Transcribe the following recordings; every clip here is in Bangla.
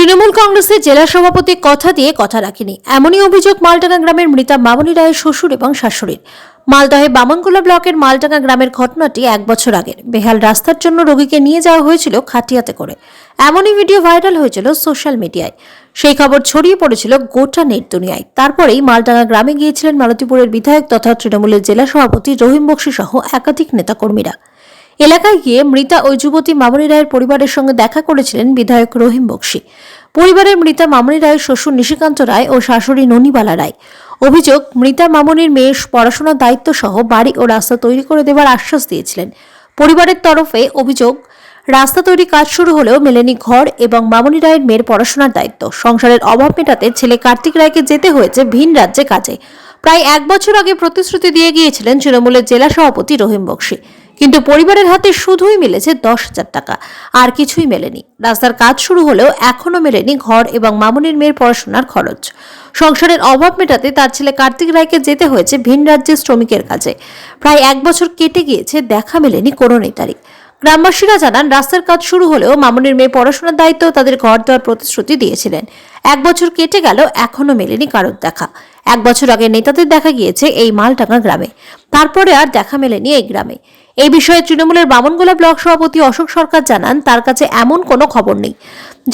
তৃণমূল কংগ্রেসের জেলা সভাপতি কথা দিয়ে কথা রাখেনি। এমনই অভিযোগ মালডাঙ্গা গ্রামের মৃতা মামনি রায়ের শ্বশুর এবং শাশুড়ির। মালদহে বামনগোলা ব্লকের মালডাঙ্গা গ্রামের ঘটনাটি এক বছর আগের। বেহাল রাস্তার জন্য রোগীকে নিয়ে যাওয়া হয়েছিল খাটিয়াতে করে। এমনই ভিডিও ভাইরাল হয়েছিল সোশ্যাল মিডিয়ায়। সেই খবর ছড়িয়ে পড়েছিল গোটা নেট দুনিয়ায়। তারপরেই মালডাঙ্গা গ্রামে গিয়েছিলেন মালতীপুরের বিধায়ক তথা তৃণমূলের জেলা সভাপতি রহিম বক্সি সহ একাধিক নেতাকর্মীরা। এলাকায় গিয়ে মৃতা ওই যুবতী মামনি রায়ের পরিবারের সঙ্গে দেখা করেছিলেন বিধায়ক রহিম বক্সি। পরিবারের মৃতা মামনি রায়ের শ্বশুর নিশিকান্ত রায় ও শাশুড়ি ননিবালা রায়। অভিযোগ, মৃতা মামনির মেয়ের পড়াশোনার দায়িত্ব সহ বাড়ি ও রাস্তা তৈরি করে দেওয়ার আশ্বাস দিয়েছিলেন। পরিবারের তরফে অভিযোগ, রাস্তা তৈরি কাজ শুরু হলেও মেলেনি ঘর এবং মামনি রায়ের মেয়ের পড়াশোনার দায়িত্ব। সংসারের অভাব মেটাতে ছেলে কার্তিক রায়কে যেতে হয়েছে ভিন রাজ্যে কাজে। প্রায় এক বছর আগে প্রতিশ্রুতি দিয়ে গিয়েছিলেন তৃণমূলের জেলা সভাপতি রহিম বক্সি। কিন্তু পরিবারের হাতে শুধুই মিলেছে দশ হাজার টাকা। আর কিছুই মেলেনি। রাস্তার কাজ শুরু হলেও এখনও মেলেনি ঘর এবং মামনির মেয়ের পড়াশোনার খরচ। সংসারের অভাব মেটাতে তার ছেলে কার্তিক রায়কে যেতে হয়েছে ভিন রাজ্যের শ্রমিকের কাজে। প্রায় এক বছর কেটে গিয়েছে, দেখা মেলেনি কোনো নেতারই। গ্রামবাসীরা জানান, রাস্তার কাজ শুরু হলেও মামনির মেয়ে পড়াশোনার দায়িত্ব তাদের ঘর দেওয়ার প্রতিশ্রুতি দিয়েছিলেন। এক বছর কেটে গেল এখনও মেলেনি কারোর দেখা। এক বছর আগে নেতাদের দেখা গিয়েছে এই মালটাঙ্গা গ্রামে। তারপরে আর দেখা মেলেনি এই গ্রামে। এই বিষয়ে তৃণমূলের বামনগোলা ব্লক সভাপতি অশোক সরকার জানান, তার কাছে এমন কোনো খবর নেই।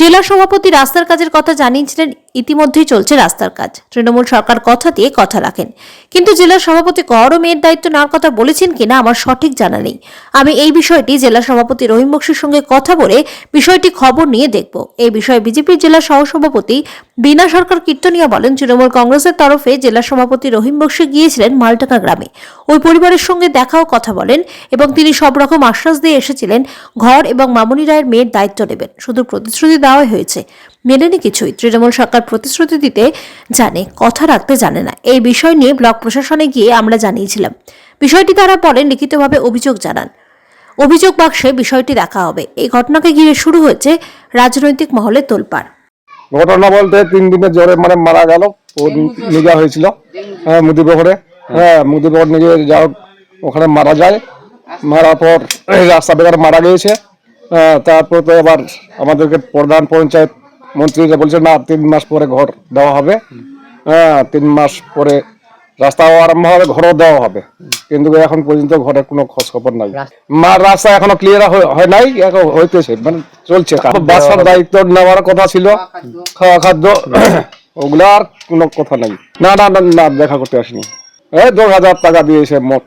জেলা সভাপতি রাস্তার কাজের কথা জানিয়েছিলেন, ইতিমধ্যেই চলছে রাস্তার কাজ। তৃণমূল সরকার কথা দিয়ে কথা রাখেন। কিন্তু জেলা সভাপতি গড় মেয়ের দায়িত্ব নেওয়ার কথা বলেছেন কিনা আমার সঠিক জানা নেই। আমি এই বিষয়টি জেলা সভাপতি রহিম বক্সির সঙ্গে কথা বলে বিষয়টি খবর নিয়ে দেখব। এই বিষয়ে বিজেপির জেলা সহসভাপতি বিনা সরকার কীর্তনিয়া বলেন, তৃণমূল কংগ্রেসের তরফে জেলা সভাপতি রহিম বক্সি গিয়েছিলেন মালটাকা গ্রামে। ওই পরিবারের সঙ্গে দেখাও কথা বলেন এবং তিনি সব রকম আশ্বাস দিয়ে এসেছিলেন ঘর এবং মামনি রায়ের মেয়ের দায়িত্ব নেবেন। শুধু প্রতিশ্রুতি দেওয়া হয়েছে। মেলেনি কিছুই। তৃণমূল সরকার প্রতিশ্রুতি দিতে জানে কথা রাখতে জানে না। এই বিষয় নিয়ে ব্লক প্রশাসনে গিয়ে আমরা জানিয়েছিলাম। বিষয়টি তারা পরে লিখিতভাবে অভিযোগ জানান। অভিযোগ বাক্সে বিষয়টি দেখা হবে। এই ঘটনাকে ঘিরে শুরু হয়েছে রাজনৈতিক মহলে তোলপাড়। ঘটনা বলতে তিন দিনের জ্বরে মানে মারা গেল। ও নিয়ে যাওয়া হয়েছিল হ্যাঁ মুদিবহরে হ্যাঁ মুদিবহর নিয়ে যা ওখানে মারা যায়। মারার পর রাস্তা বেকার মারা গিয়েছে। তারপর তো এবার আমাদেরকে প্রধান পঞ্চায়েত মন্ত্রী যে বলছে না তিন মাস পরে ঘর দেওয়া হবে। হ্যাঁ তিন মাস পরে রাস্তাও আরম্ভ হবে ঘরও দেওয়া হবে। কিন্তু এখন পর্যন্ত ঘরের কোনো খোঁজ খবর নাই মার রাস্তা এখনও ক্লিয়ার হয় নাই এখন হইতেছে মানে চলছে। বাসার দায়িত্ব নেওয়ার কথা ছিল। খাওয়া খাদ্য ওগুলো আর কোনো কথা নাই। না না না না দেখা করতে আসিনি। এই দশ হাজার টাকা দিয়েছে মোট।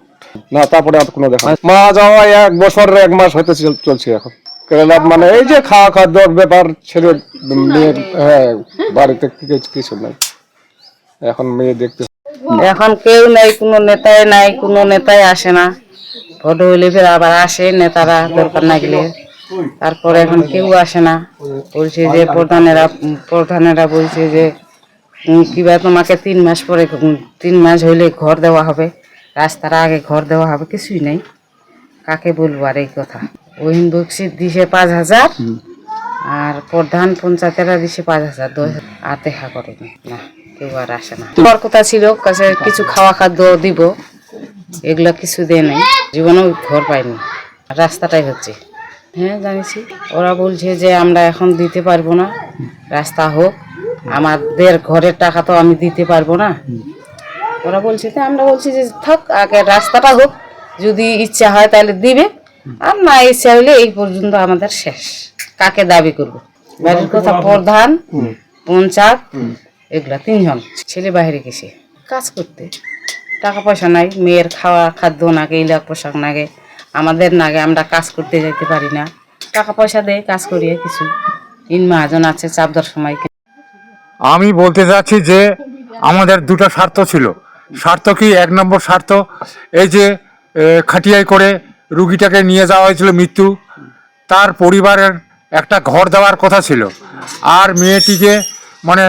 না তারপরে আর কোনো দেখা মা যাওয়া এক বছর এক মাস হইতে চলছে এখন। কেরালা মানে এই যে খাওয়া খাদ্যর ব্যাপার ছেলে মেয়ের হ্যাঁ বাড়িতে কিছু- নাই। এখন মেয়ে দেখতে এখন কেউ নাই কোনো নেতাই নাই কোনো নেতাই আসে না। ভোট হইলে ফের আবার আসে নেতারা দরকার না গেলে। তারপরে এখন কেউ আসে না। বলছে যে প্রধানেরা প্রধানেরা বলছে যে উম, কিবা তোমাকে তিন মাস পরে তিন মাস হইলে ঘর দেওয়া হবে। রাস্তার আগে ঘর দেওয়া হবে কিছুই নাই। কাকে বলব আর এই কথা? ওহিন বক্সি দিছে পাঁচ হাজার আর প্রধান পঞ্চায়েতেরা দিছে পাঁচ হাজার দশ। আর দেখা করেনি। না কেউ আর আসে না। তোমার কথা ছিল কাছে কিছু খাওয়া খাদ্য দিব এগুলো কিছু দেয় নাই। জীবনেও ঘর পাইনি। রাস্তাটাই হচ্ছে। হ্যাঁ জানিছি। ওরা বলছে যে আমরা এখন দিতে পারব না। রাস্তা হোক। আমাদের ঘরের টাকা তো আমি দিতে পারব না। ওরা বলছে তো আমরা বলছি যে থাক আগে রাস্তাটা হোক যদি ইচ্ছা হয় তাহলে দিবে। আর না ইচ্ছা হইলে এই পর্যন্ত আমাদের শেষ। কাকে দাবি করব? বাড়ির কথা প্রধান পঞ্চায়েত এগুলা তিনজন। ছেলে বাইরে গেছে কাজ করতে। টাকা পয়সা নাই মেয়ের খাওয়া খাদ্য নাগে ইলাক পোশাক নাগে আমাদের নাগে আমরা কাজ করতে যাইতে পারি না। টাকা পয়সা দেয় কাজ করিয়ে কিছু। তিন মহাজন আছে চাপদার সময় আমি বলতে চাচ্ছি যে আমাদের দুটো স্বার্থ ছিল। স্বার্থ কি এক নম্বর স্বার্থ এই যে খাটিয়াই করে রুগীটাকে নিয়ে যাওয়া হয়েছিল মৃত্যু। তার পরিবারের একটা ঘর দেওয়ার কথা ছিল। আর মেয়েটিকে মানে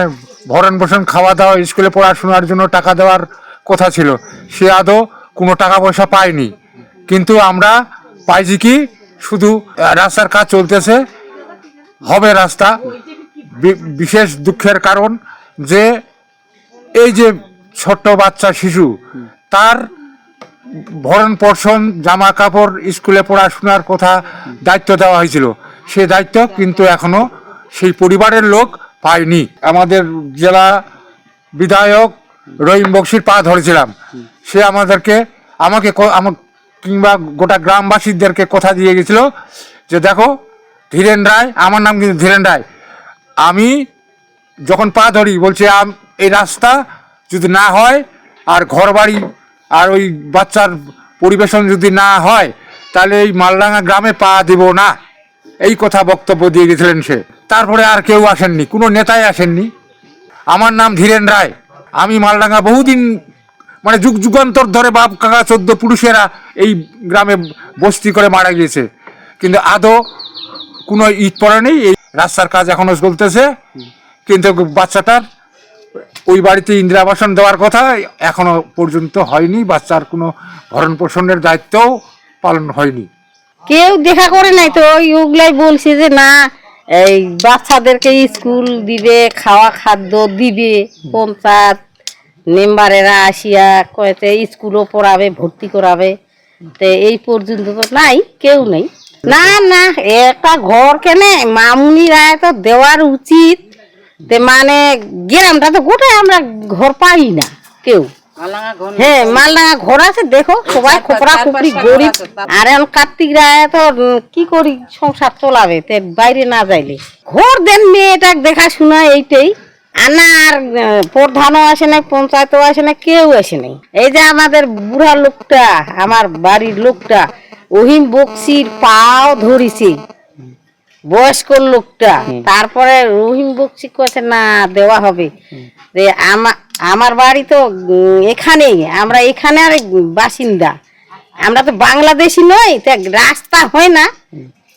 ভরণ পোষণ, খাওয়া দাওয়া, স্কুলে পড়াশোনার জন্য টাকা দেওয়ার কথা ছিল। সে আদৌ কোনো টাকা পয়সা পায়নি। কিন্তু আমরা পাইছি কি? শুধু রাস্তার কাজ চলতেছে। হবে রাস্তা। বিশেষ দুঃখের কারণ যে, এই যে ছোট্ট বাচ্চা শিশু তার ভরণ পোষণ জামা কাপড় স্কুলে পড়াশোনার কথা দায়িত্ব দেওয়া হয়েছিল। সে দায়িত্ব কিন্তু এখনও সেই পরিবারের লোক পায়নি। আমাদের জেলা বিধায়ক রহিম বক্সির পা ধরেছিলাম। সে আমাদেরকে আমাকে কিংবা গোটা গ্রামবাসীদেরকে কথা দিয়ে গেছিল যে দেখো ধীরেন রায় আমার নাম কিন্তু ধীরেন রায়। আমি যখন পা ধরি বলছে এই রাস্তা যদি না হয়, আর ঘর বাড়ি আর ওই বাচ্চার পরিবেশন যদি না হয়, তাহলে এই মালডাঙ্গা গ্রামে পা দেব না। এই কথা বক্তব্য দিয়ে গেছিলেন সে। তারপরে আর কেউ আসেননি, কোনো নেতাই আসেননি। আমার নাম ধীরেন রায়। আমি মালডাঙ্গা বহুদিন মানে যুগ যুগান্তর ধরে বাপ, কাকা, চোদ্দ পুরুষেরা এই গ্রামে বস্তি করে মারা গিয়েছে। কিন্তু আদৌ কোনো ইট পড়ে নেই, এই রাস্তার কাজ এখনও চলতেছে। কিন্তু বাচ্চাটার ওই বাড়িতে ইন্দিরা আবাসন দেওয়ার কথা এখনও পর্যন্ত হয়নি, বাচ্চার কোনো ভরণ পোষণের দায়িত্বও পালন হয়নি। কেউ দেখা করে নাই তো, ওই ওগুলাই বলছে যে না, এই বাচ্চাদেরকে স্কুল দিবে, খাওয়া খাদ্য দিবে, পঞ্চায়েত মেম্বারেরা আসিয়া কয়েতে স্কুলও পড়াবে, ভর্তি করাবে। তো এই পর্যন্ত তো নাই, কেউ নেই। না না একটা ঘর কেনে, মামুনি রায় তো দেওয়ার উচিত। তে মানে গ্রামটা তো গোটাই আমরা ঘর পাই না কেউ। হ্যাঁ মালডাঙ্গা ঘর আছে দেখো সবাই খোপরা খুপড়ি গরিব। আর এখন কার্তিক রায় তো কি করি সংসার চলাবে তে বাইরে না যাইলে। ঘর দেন মেয়েটা দেখা দেখাশোনা এইটাই। আনা আর প্রধানও আসে নাই পঞ্চায়েতও আসে না কেউ আসে নাই। এই যে আমাদের বুড়া লোকটা আমার বাড়ির লোকটা ওহিম বক্সির পাও ধরিছে। বয়স্ক লোকটা তারপরে রহিম বক্সি কয়েছে না দেওয়া হবে। যে আমা- আমার বাড়ি তো এখানেই আমরা এখানে আর বাসিন্দা। আমরা তো বাংলাদেশি নই তা রাস্তা হয় না।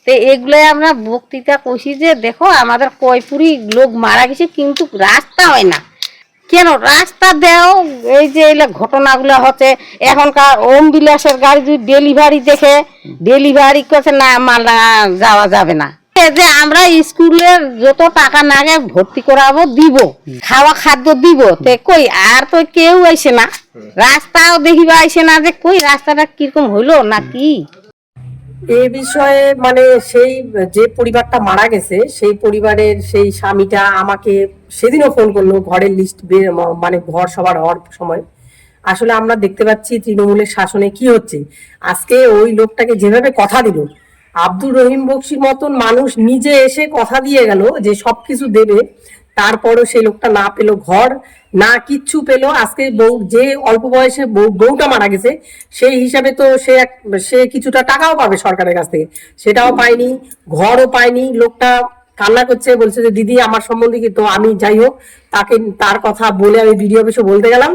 তো এগুলো আমরা বক্তৃতা কষি যে দেখো আমাদের কয়পুরি লোক মারা গেছে কিন্তু রাস্তা হয় না। কেন? রাস্তা দেও এই যে এগুলো ঘটনাগুলো হচ্ছে এখনকার ওম বিলাসের গাড়ি যদি ডেলিভারি দেখে ডেলিভারি করছে না মালদা যাওয়া যাবে না। এই যে আমরা স্কুলের যত টাকা নাগে ভর্তি করাবো, দিব। খাওয়া খাদ্য দিব। তে কই, আর তো কেউ আইসে না। রাস্তাও দেখিবা আইসে না যে কই, রাস্তাটা কীরকম হইল না কি? এ বিষয়ে মানে সেই যে পরিবারটা মারা গেছে, সেই পরিবারের সেই স্বামীটা আমাকে সেদিনও ফোন করল, ঘরের লিস্ট মানে ঘর সবার হওয়ার সময়। আসলে আমরা দেখতে পাচ্ছি তৃণমূলের শাসনে কি হচ্ছে। আজকে ওই লোকটাকে যেভাবে কথা দিল আব্দুর রহিম বক্সির মতন মানুষ নিজে এসে কথা দিয়ে গেল যে সবকিছু দেবে, তারপরও সেই লোকটা না পেল ঘর, না কিচ্ছু পেল। আজকে বউ, যে অল্প বয়সে বউ, বউটা মারা গেছে, সেই হিসাবে তো সে এক, সে কিছুটা টাকাও পাবে সরকারের কাছ থেকে। সেটাও পায়নি, ঘরও পায়নি, লোকটা কান্না করছে, বলছে যে, দিদি, আমার সম্বন্ধে কি তো আমি যাই হোক, তাকে, তার কথা বলে আমি ভিডিও অফিসে বলতে গেলাম।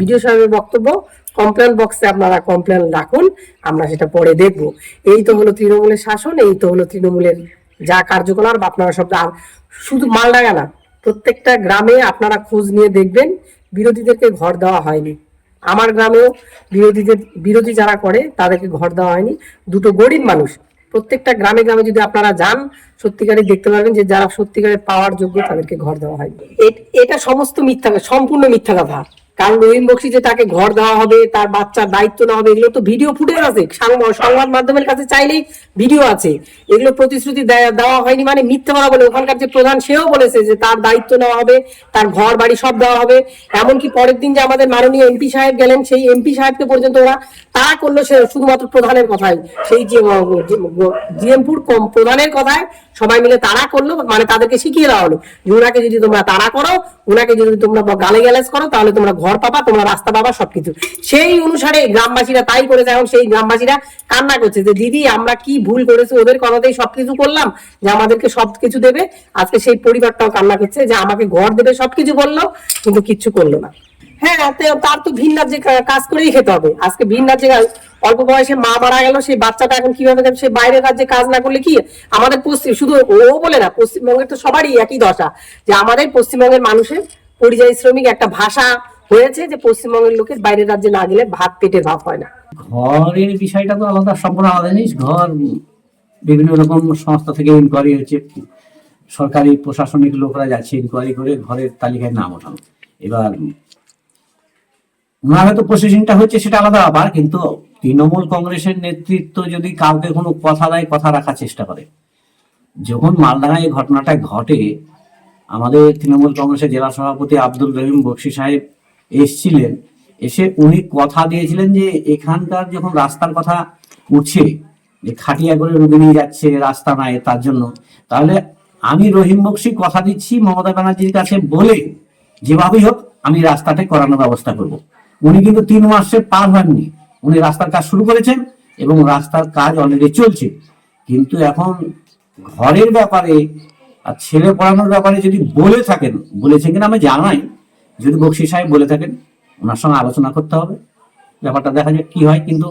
ভিডিও সাহেবের বক্তব্য কমপ্লেন বক্সে আপনারা কমপ্লেন রাখুন, আমরা সেটা পরে দেখব। এই তো হলো তৃণমূলের শাসন, এই তো হলো তৃণমূলের যা কার্যকলাপ, আপনারা সব শুধু মালডাঙ্গা না, প্রত্যেকটা গ্রামে আপনারা খোঁজ নিয়ে দেখবেন, বিরোধীদেরকে ঘর দেওয়া হয়নি। আমার গ্রামেও বিরোধীদের, বিরোধী যারা করে, তাদেরকে ঘর দেওয়া হয়নি। দুটো গরিব মানুষ প্রত্যেকটা গ্রামে গ্রামে যদি আপনারা যান সত্যিকারে দেখতে পারবেন যে যারা সত্যিকারের পাওয়ার যোগ্য তাদেরকে ঘর দেওয়া হয়। এটা সমস্ত মিথ্যা সম্পূর্ণ মিথ্যা কথা। কারণ রহিম বক্সি যে তাকে ঘর দেওয়া হবে, তার বাচ্চার দায়িত্ব নেওয়া হবে, এগুলো তো ভিডিও ফুটেজ আছে। সংবাদ মাধ্যমের কাছে চাইলেই ভিডিও আছে। এগুলো প্রতিশ্রুতি দেওয়া হয়নি মানে মিথ্যা বলা বলে। ওখানকার যে প্রধান, সেও বলেছে যে তার দায়িত্ব নেওয়া হবে, তার ঘর বাড়ি সব দেওয়া হবে। এমনকি পরের দিন যে আমাদের মাননীয় এমপি সাহেব গেলেন, সেই এমপি সাহেবকে পর্যন্ত ওরা তারা করল সে শুধুমাত্র প্রধানের কথাই। সেই যে জিএমপুর প্রধানের কথায় সবাই মিলে তারা করল মানে তাদেরকে শিখিয়ে দেওয়া হলো যে ওনাকে যদি তোমরা তারা করো ওনাকে যদি তোমরা গালে গ্যালেজ করো, তাহলে তোমরা ঘর পাবা, তোমরা রাস্তা পাবা, সবকিছু। সেই অনুসারে গ্রামবাসীরা তাই করেছে এখন সেই গ্রামবাসীরা কান্না করছে যে, দিদি, আমরা কি ভুল করেছি? ওদের কথাতেই সবকিছু করলাম যে, আমাদেরকে সবকিছু দেবে। আজকে সেই পরিবারটাও কান্না করছে যে, আমাকে ঘর দেবে, সবকিছু বলল কিন্তু কিচ্ছু করল না। হ্যাঁ তার তো ভিন রাজ্যে কা- কাজ করেই খেতে হবে। আজকে ভিন রাজ্যে কা- অল্প বয়সে মা মারা গেল, সেই বাচ্চাটা এখন কীভাবে যাবে? সে বাইরের রাজ্যে কাজ না করলে কি? আমাদের পশ্চিম, শুধু ও বলে না, পশ্চিমবঙ্গের তো সবারই একই দশা যে, আমাদের পশ্চিমবঙ্গের মানুষের পরিযায়ী শ্রমিক একটা ভাষা হয়েছে যে পশ্চিমবঙ্গের লোকের বাইরের রাজ্যে না গেলে ভাত পেটের ভাত হয় না। ঘরের বিষয়টা তো আলাদা সম্পূর্ণ আলাদা জিনিস। ঘর বিভিন্ন রকম সংস্থা থেকে ইনকোয়ারি হচ্ছে, সরকারি প্রশাসনিক লোকরা যাচ্ছে ইনকোয়ারি করে, ঘরের তালিকায় নাম ওঠানো। এবার ওনার হয়তো প্রসেসিংটা হচ্ছে সেটা আলাদা আবার, কিন্তু তৃণমূল কংগ্রেসের নেতৃত্ব যদি কাউকে কোনো কথা দেয়, কথা রাখার চেষ্টা করে। যখন মালদাঙ্গায় এই ঘটনাটা ঘটে, আমাদের তৃণমূল কংগ্রেসের জেলা সভাপতি আব্দুল রহিম বক্সি সাহেব এসছিলেন, এসে উনি কথা দিয়েছিলেন যে এখানকার যখন রাস্তার কথা উঠছে, যে খাটিয়া করে রুগী নিয়ে যাচ্ছে রাস্তা নাই তার জন্য, তাহলে আমি রহিম বক্সি কথা দিচ্ছি মমতা ব্যানার্জির কাছে বলে যেভাবেই হোক আমি রাস্তাটা করানোর ব্যবস্থা করব। উনি কিন্তু তিন মাসে পার হননি। উনি রাস্তার কাজ শুরু করেছেন এবং রাস্তার কাজ অলরেডি চলছে। কিন্তু এখন ঘরের ব্যাপারে আর ছেলে পড়ানোর ব্যাপারে যদি বলে থাকেন বলেছেন কিনা আমি জানাই। যদি বক্সি সাহেব বলে থাকেন, ওনার সঙ্গে আলোচনা করতে হবে। ব্যাপারটা দেখা যাক কি হয়, কিন্তু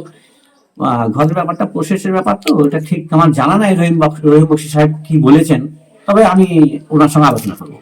ঘরের ব্যাপারটা, প্রসেসের ব্যাপার তো এটা ঠিক আমার জানা নাই রহিম রহিম বক্সি সাহেব কি বলেছেন, তবে আমি ওনার সঙ্গে আলোচনা করব।